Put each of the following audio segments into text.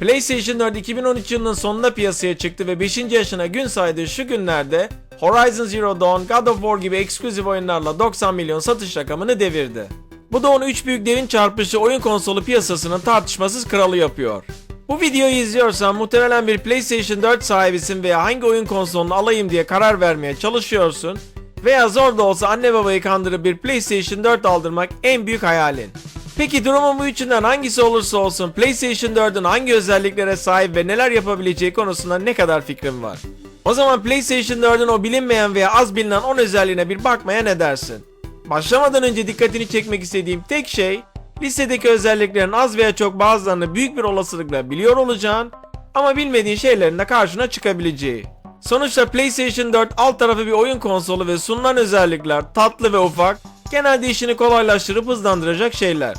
PlayStation 4 2013 yılının sonunda piyasaya çıktı ve 5. yaşına gün saydığı şu günlerde Horizon Zero Dawn, God of War gibi eksklusif oyunlarla 90 milyon satış rakamını devirdi. Bu da onu 3 büyük devin çarpışı oyun konsolu piyasasının tartışmasız kralı yapıyor. Bu videoyu izliyorsan muhtemelen bir PlayStation 4 sahibisin veya hangi oyun konsolunu alayım diye karar vermeye çalışıyorsun veya zor da olsa anne babayı kandırıp bir PlayStation 4 aldırmak en büyük hayalin. Peki durumun bu üçünden hangisi olursa olsun PlayStation 4'ün hangi özelliklere sahip ve neler yapabileceği konusunda ne kadar fikrin var? O zaman PlayStation 4'ün o bilinmeyen veya az bilinen 10 özelliğine bir bakmaya ne dersin? Başlamadan önce dikkatini çekmek istediğim tek şey listedeki özelliklerin az veya çok bazılarını büyük bir olasılıkla biliyor olacağın ama bilmediğin şeylerin de karşına çıkabileceği. Sonuçta PlayStation 4 alt tarafı bir oyun konsolu ve sunulan özellikler tatlı ve ufak, genelde işini kolaylaştırıp hızlandıracak şeyler.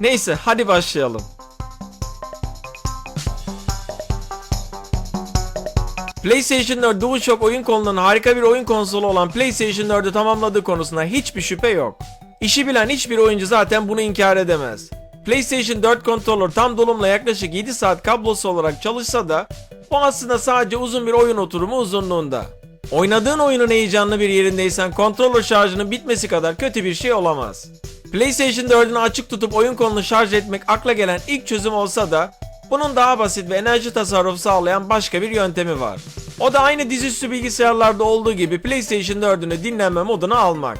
Neyse hadi başlayalım. PlayStation 4 DualShock oyun kolunun harika bir oyun konsolu olan PlayStation 4'ü tamamladığı konusunda hiçbir şüphe yok. İşi bilen hiçbir oyuncu zaten bunu inkar edemez. PlayStation 4 controller tam dolumla yaklaşık 7 saat kablosu olarak çalışsa da bu aslında sadece uzun bir oyun oturumu uzunluğunda. Oynadığın oyunun heyecanlı bir yerindeysen controller şarjının bitmesi kadar kötü bir şey olamaz. PlayStation 4'ünü açık tutup oyun kolunu şarj etmek akla gelen ilk çözüm olsa da bunun daha basit ve enerji tasarrufu sağlayan başka bir yöntemi var. O da aynı dizüstü bilgisayarlarda olduğu gibi PlayStation 4'ünü dinlenme moduna almak.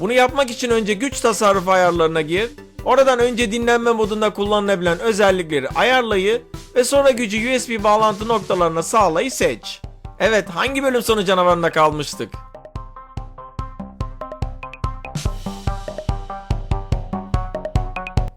Bunu yapmak için önce güç tasarrufu ayarlarına gir, oradan önce dinlenme modunda kullanılabilen özellikleri ayarlayı ve sonra gücü USB bağlantı noktalarına sağlayı seç. Evet hangi bölüm sonu canavarında kalmıştık?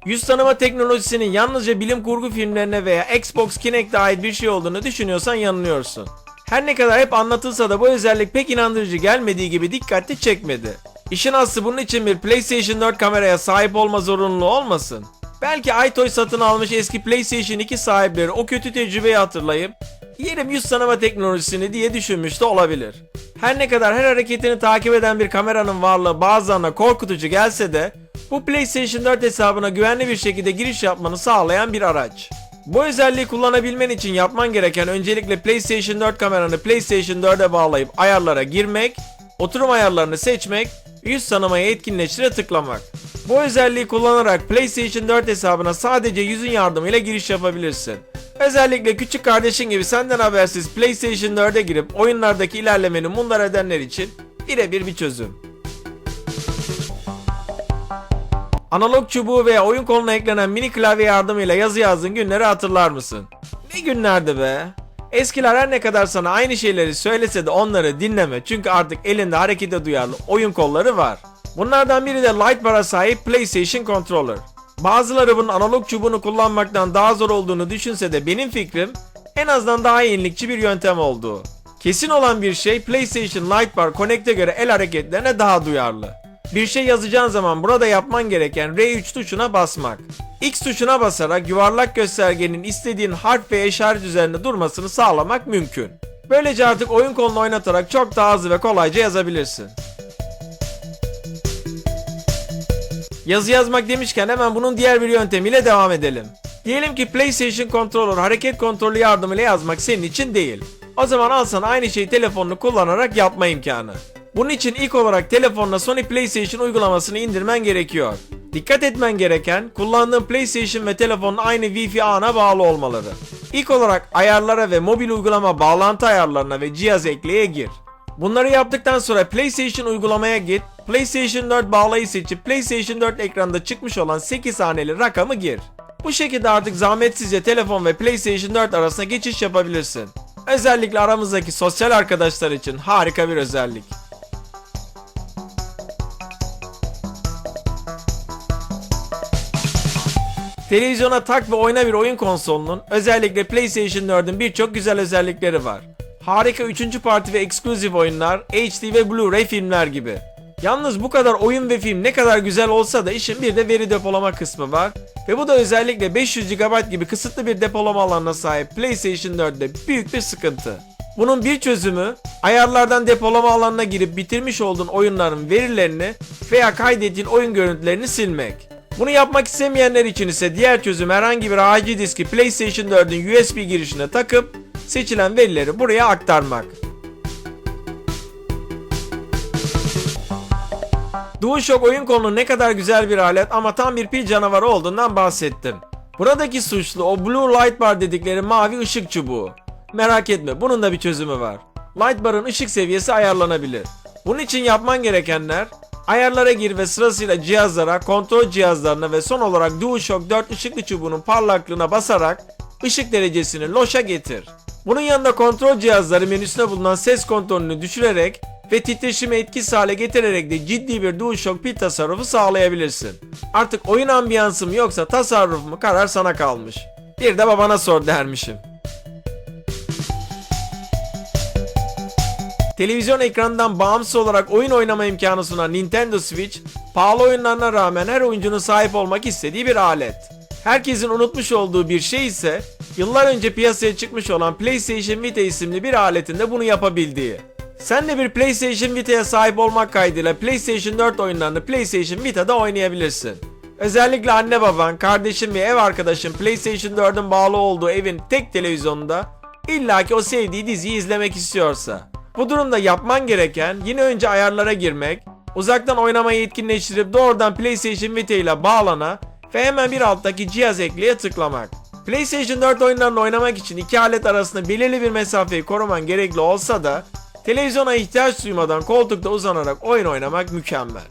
Yüz tanıma teknolojisinin yalnızca bilim kurgu filmlerine veya Xbox Kinect'e ait bir şey olduğunu düşünüyorsan yanılıyorsun. Her ne kadar hep anlatılsa da bu özellik pek inandırıcı gelmediği gibi dikkatli çekmedi. İşin aslı bunun için bir PlayStation 4 kameraya sahip olma zorunluluğu olmasın. Belki iToy satın almış eski PlayStation 2 sahipleri o kötü tecrübeyi hatırlayıp yerim yüz tanıma teknolojisini diye düşünmüş de olabilir. Her ne kadar her hareketini takip eden bir kameranın varlığı bazılarına korkutucu gelse de bu PlayStation 4 hesabına güvenli bir şekilde giriş yapmanı sağlayan bir araç. Bu özelliği kullanabilmen için yapman gereken öncelikle PlayStation 4 kameranı PlayStation 4'e bağlayıp ayarlara girmek, oturum ayarlarını seçmek, yüz tanımayı etkinleştire tıklamak. Bu özelliği kullanarak PlayStation 4 hesabına sadece yüzün yardımıyla giriş yapabilirsin. Özellikle küçük kardeşin gibi senden habersiz PlayStation 4'e girip oyunlardaki ilerlemeni mundar edenler için birebir bir çözüm. Analog çubuğu veya oyun koluna eklenen mini klavye yardımıyla yazı yazdığın günleri hatırlar mısın? Ne günlerdi be? Eskiler her ne kadar sana aynı şeyleri söylese de onları dinleme çünkü artık elinde harekete duyarlı oyun kolları var. Bunlardan biri de light bar'a sahip PlayStation Controller. Bazıları bunun analog çubuğunu kullanmaktan daha zor olduğunu düşünse de benim fikrim en azından daha yenilikçi bir yöntem olduğu. Kesin olan bir şey PlayStation Lightbar Connect'e göre el hareketlerine daha duyarlı. Bir şey yazacağın zaman burada yapman gereken R3 tuşuna basmak. X tuşuna basarak yuvarlak göstergenin istediğin harf ve işaret üzerinde durmasını sağlamak mümkün. Böylece artık oyun kolunu oynatarak çok daha hızlı ve kolayca yazabilirsin. Yazı yazmak demişken hemen bunun diğer bir yöntemiyle devam edelim. Diyelim ki PlayStation Controller hareket kontrolü yardımıyla yazmak senin için değil. O zaman al sana aynı şeyi telefonunu kullanarak yapma imkanı. Bunun için ilk olarak telefonla Sony PlayStation uygulamasını indirmen gerekiyor. Dikkat etmen gereken kullandığın PlayStation ve telefonun aynı Wi-Fi ağına bağlı olmaları. İlk olarak ayarlara ve mobil uygulama bağlantı ayarlarına ve cihaz ekleye gir. Bunları yaptıktan sonra PlayStation uygulamaya git, PlayStation 4 bağlayı seçip PlayStation 4 ekranda çıkmış olan 8 haneli rakamı gir. Bu şekilde artık zahmetsizce telefon ve PlayStation 4 arasında geçiş yapabilirsin. Özellikle aramızdaki sosyal arkadaşlar için harika bir özellik. Televizyona tak ve oyna bir oyun konsolunun özellikle PlayStation 4'ün birçok güzel özellikleri var. Harika 3. parti ve eksklusif oyunlar, HD ve Blu-ray filmler gibi. Yalnız bu kadar oyun ve film ne kadar güzel olsa da işin bir de veri depolama kısmı var. Ve bu da özellikle 500 GB gibi kısıtlı bir depolama alanına sahip PlayStation 4'de büyük bir sıkıntı. Bunun bir çözümü ayarlardan depolama alanına girip bitirmiş olduğun oyunların verilerini veya kaydettiğin oyun görüntülerini silmek. Bunu yapmak istemeyenler için ise diğer çözüm herhangi bir harici diski PlayStation 4'ün USB girişine takıp seçilen verileri buraya aktarmak. DualShock oyun kolunun ne kadar güzel bir alet ama tam bir pil canavarı olduğundan bahsettim. Buradaki suçlu o Blue Light Bar dedikleri mavi ışık çubuğu. Merak etme bunun da bir çözümü var. Light Bar'ın ışık seviyesi ayarlanabilir. Bunun için yapman gerekenler ayarlara gir ve sırasıyla cihazlara, kontrol cihazlarına ve son olarak DualShock 4 ışıklı çubuğunun parlaklığına basarak ışık derecesini loşa getir. Bunun yanında kontrol cihazları menüsünde bulunan ses kontrolünü düşürerek ve titreşimi etkisiz hale getirerek de ciddi bir DualShock pil tasarrufu sağlayabilirsin. Artık oyun ambiyansı mı yoksa tasarruf mu karar sana kalmış. Bir de babana sor dermişim. Televizyon ekranından bağımsız olarak oyun oynama imkanı sunan Nintendo Switch, pahalı oyunlarına rağmen her oyuncunun sahip olmak istediği bir alet. Herkesin unutmuş olduğu bir şey ise yıllar önce piyasaya çıkmış olan PlayStation Vita isimli bir aletinde bunu yapabildiği. Sen de bir PlayStation Vita'ya sahip olmak kaydıyla PlayStation 4 oyunlarını PlayStation Vita'da oynayabilirsin. Özellikle anne baban, kardeşin ve ev arkadaşın PlayStation 4'ün bağlı olduğu evin tek televizyonunda illaki o sevdiği diziyi izlemek istiyorsa. Bu durumda yapman gereken yine önce ayarlara girmek, uzaktan oynamayı etkinleştirip doğrudan PlayStation Vita ile bağlana ve hemen bir alttaki cihaz ekleye tıklamak. PlayStation 4 oyunlarını oynamak için iki alet arasında belirli bir mesafeyi koruman gerekli olsa da televizyona ihtiyaç duymadan koltukta uzanarak oyun oynamak mükemmel.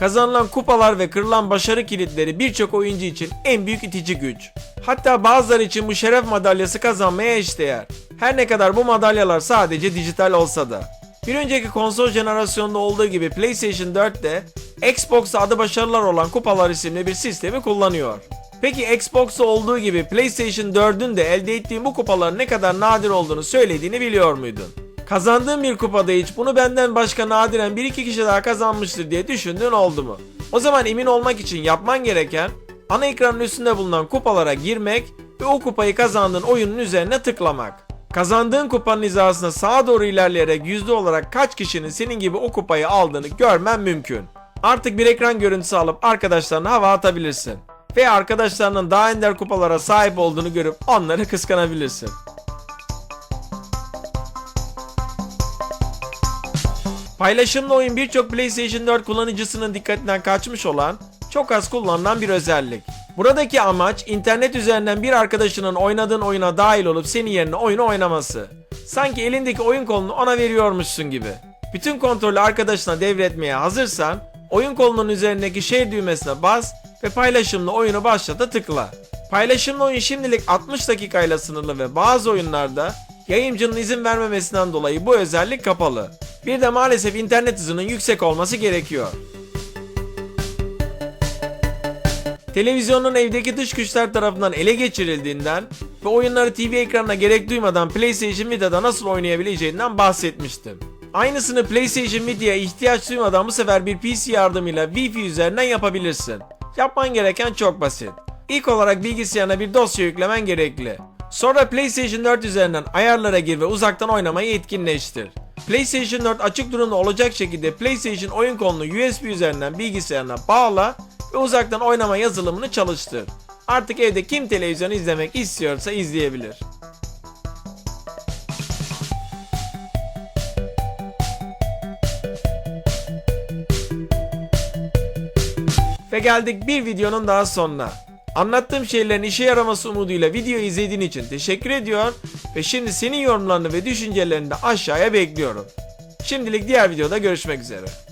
Kazanılan kupalar ve kırılan başarı kilitleri birçok oyuncu için en büyük itici güç. Hatta bazıları için bu şeref madalyası kazanmaya eşdeğer. Her ne kadar bu madalyalar sadece dijital olsa da. Bir önceki konsol jenerasyonunda olduğu gibi PlayStation 4 de Xbox'ta adı başarılar olan kupalar isimli bir sistemi kullanıyor. Peki Xbox'ta olduğu gibi PlayStation 4'ün de elde ettiğin bu kupaların ne kadar nadir olduğunu söylediğini biliyor muydun? Kazandığın bir kupada hiç bunu benden başka nadiren bir iki kişi daha kazanmıştır diye düşündüğün oldu mu? O zaman emin olmak için yapman gereken ana ekranın üstünde bulunan kupalara girmek ve o kupayı kazandığın oyunun üzerine tıklamak. Kazandığın kupanın hizasına sağa doğru ilerleyerek yüzde olarak kaç kişinin senin gibi o kupayı aldığını görmen mümkün. Artık bir ekran görüntüsü alıp arkadaşlarına hava atabilirsin. Ve arkadaşlarının daha ender kupalara sahip olduğunu görüp onları kıskanabilirsin. Paylaşımlı oyun birçok PlayStation 4 kullanıcısının dikkatinden kaçmış olan çok az kullanılan bir özellik. Buradaki amaç internet üzerinden bir arkadaşının oynadığın oyuna dahil olup senin yerine oyunu oynaması. Sanki elindeki oyun kolunu ona veriyormuşsun gibi. Bütün kontrolü arkadaşına devretmeye hazırsan oyun kolunun üzerindeki şey düğmesine bas ve paylaşımlı oyunu başlata tıkla. Paylaşımlı oyun şimdilik 60 dakikayla sınırlı ve bazı oyunlarda yayıncının izin vermemesinden dolayı bu özellik kapalı. Bir de maalesef internet hızının yüksek olması gerekiyor. Televizyonun evdeki dış güçler tarafından ele geçirildiğinden ve oyunları TV ekranına gerek duymadan PlayStation Vita'da nasıl oynayabileceğinden bahsetmiştim. Aynısını PlayStation Vita'ya ihtiyaç duymadan bu sefer bir PC yardımıyla Wi-Fi üzerinden yapabilirsin. Yapman gereken çok basit. İlk olarak bilgisayarına bir dosya yüklemen gerekli. Sonra PlayStation 4 üzerinden ayarlara gir ve uzaktan oynamayı etkinleştir. PlayStation 4 açık durumda olacak şekilde PlayStation oyun kolunu USB üzerinden bilgisayarına bağla ve uzaktan oynama yazılımını çalıştır. Artık evde kim televizyon izlemek istiyorsa izleyebilir. Ve geldik bir videonun daha sonuna. Anlattığım şeylerin işe yaraması umuduyla videoyu izlediğin için teşekkür ediyor ve şimdi senin yorumlarını ve düşüncelerini de aşağıya bekliyorum. Şimdilik diğer videoda görüşmek üzere.